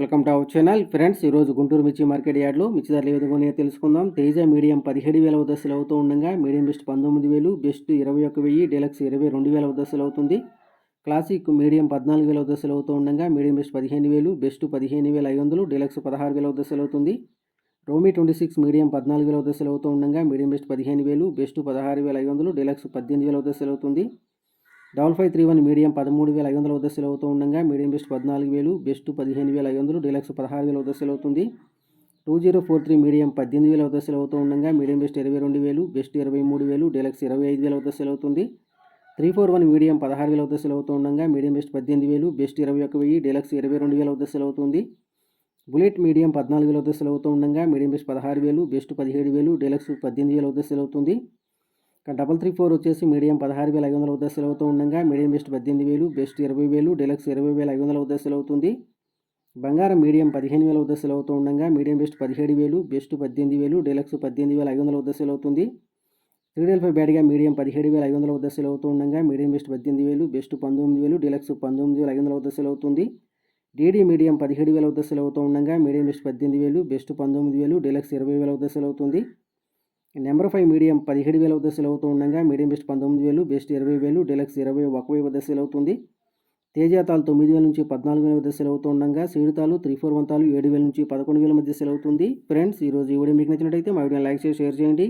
Welcome to our channel. Friends ఈరోజు గుంటూరు మిర్చి market యార్డ్లో మిర్చి ధరలు ఏ విధంగా తెలుసుకుందాం. తేజ మీడియం పదిహేడు వేల దశలు అవుతూ ఉండగా మీడియం బెస్ట్ పంతొమ్మిది వేలు బెస్ట్ ఇరవై ఒక వెయ్యి డెలక్స్ ఇరవై రెండు వేల దశలు అవుతుంది. క్లాసిక్ మీడియం పద్నాలుగు వేల దశలు అవుతూ ఉండగా మీడియం బెస్ట్ పదిహేను వేలు బెస్ట్ పదిహేను వేల ఐదు వందలు డెలక్స్ పదహారు వేల దశలు అవుతుంది. రోమీ ట్వంటీ సిక్స్ మీడియం పద్నాలుగు వేల దశలు అవుతూ ఉండగా మీడియం బెస్ట్ పదిహేను వేలు బెస్ట్ పదహారు వేల ఐదు వందలు డెలక్స్ పద్దెనిమిది వేల దశలు అవుతుంది. Double five three one medium పదమూడు వేల ఐదు వందల ఉదస్సులు అవుతూ ఉండగా మీడియం బెస్ట్ పద్నాలుగు వేలు బెస్ట్ పదిహేను వేల ఐదు వందలు డీలక్స్ పదహారు వేల ఉదస్సులు అవుతుంది two zero four three medium పద్దెనిమిది వేల ఉదస్సులు అవుతూ ఉండగా మీడియం బెస్ట్ ఇరవై రెండు వేలు బెస్ట్ ఇరవై మూడు వేలు డీలక్స్ ఇరవై ఐదు వేల ఉదస్సులు అవుతుంది త్రీ ఫోర్ వన్ మీడియం పదహారు వేల ఉదస్సులు అవుతూ ఉండగా మీడియం బెస్ట్ పద్దెనిమిది వేలు బెస్ట్ ఇరవై ఒక వెయ్యి డీలక్స్ ఇరవై రెండు వేల ఉదస్సులు అవుతుంది బుల్లెట్ మీడియం పద్నాలుగు వేల ఉదస్సులు అవుతూ ఉండగా మీడియం బెస్ట్ పదహారు వేలు బెస్ట్ పదిహేడు వేలు డీలక్స్ పద్దెనిమిది వేల ఉదస్సులు అవుతుంది డబల్ త్రీ ఫోర్ వచ్చేసి మీడియం పదహారు వేల ఐదు వందల ఉదస్సులు అవుతూ ఉండగా మీడియం బెస్ట్ పద్దెనిమిది వేలు బెస్ట్ ఇరవై వేలు డెలక్స్ ఇరవై వేల ఐదు వందల ఉదస్సులు అవుతుంది బంగారం మీడియం పదిహేను వేల ఉదస్సులు అవుతూ ఉండగా మీడియం బెస్ట్ పదిహేడు వేలు బెస్ట్ పద్దెనిమిది వేలు డెలక్స్ పద్దెనిమిది వేల ఐదు వందల ఉదస్సులు అవుతుంది త్రీ డెల్ ఫైవ్ బ్యాడ్గా మీడియం పదిహేడు వేల ఐదు వందల వద్ద అవుతూ ఉండగా మీడియం బెస్ట్ పద్దెనిమిది వేలు బెస్ట్ పంతొమ్మిది వేలు డెలక్స్ పంతొమ్మిది వేల ఐదు వందల వద్ద అవుతుంది డీడీ మీడియం పదిహేడు వేల వద్ద అవుతూ ఉండగా మీడియం బెస్ట్ పద్దెనిమిది వేలు బెస్ట్ పంతొమ్మిది వేలు డెలక్స్ ఇరవై వేల ఉదస్సులు అవుతుంది నెంబర్ ఫైవ్ మీడియం పదిహేడు వేల వద్ద సెల్ అవుతూ ఉండగా మీడియం బెస్ట్ పంతొమ్మిది వేలు బెస్ట్ ఇరవై వేలు డెలక్స్ ఇరవై ఒక వెయ్యి వద్ద సెల్ అవుతుంది తేజాతాలు తొమ్మిది వేల నుంచి పద్నాలుగు వేల దశలు అవుతూ ఉండగా సీడుతాలు త్రీ ఫోర్ వన్ తాలు ఏడు వేల నుంచి పదకొండు వేల మధ్య సెలవుతుంది. ఫ్రెండ్స్ ఈరోజు ఈ వీడియో మీకు నచ్చినట్టయితే మా వీడియో లైక్ చేసి షేర్ చేయండి.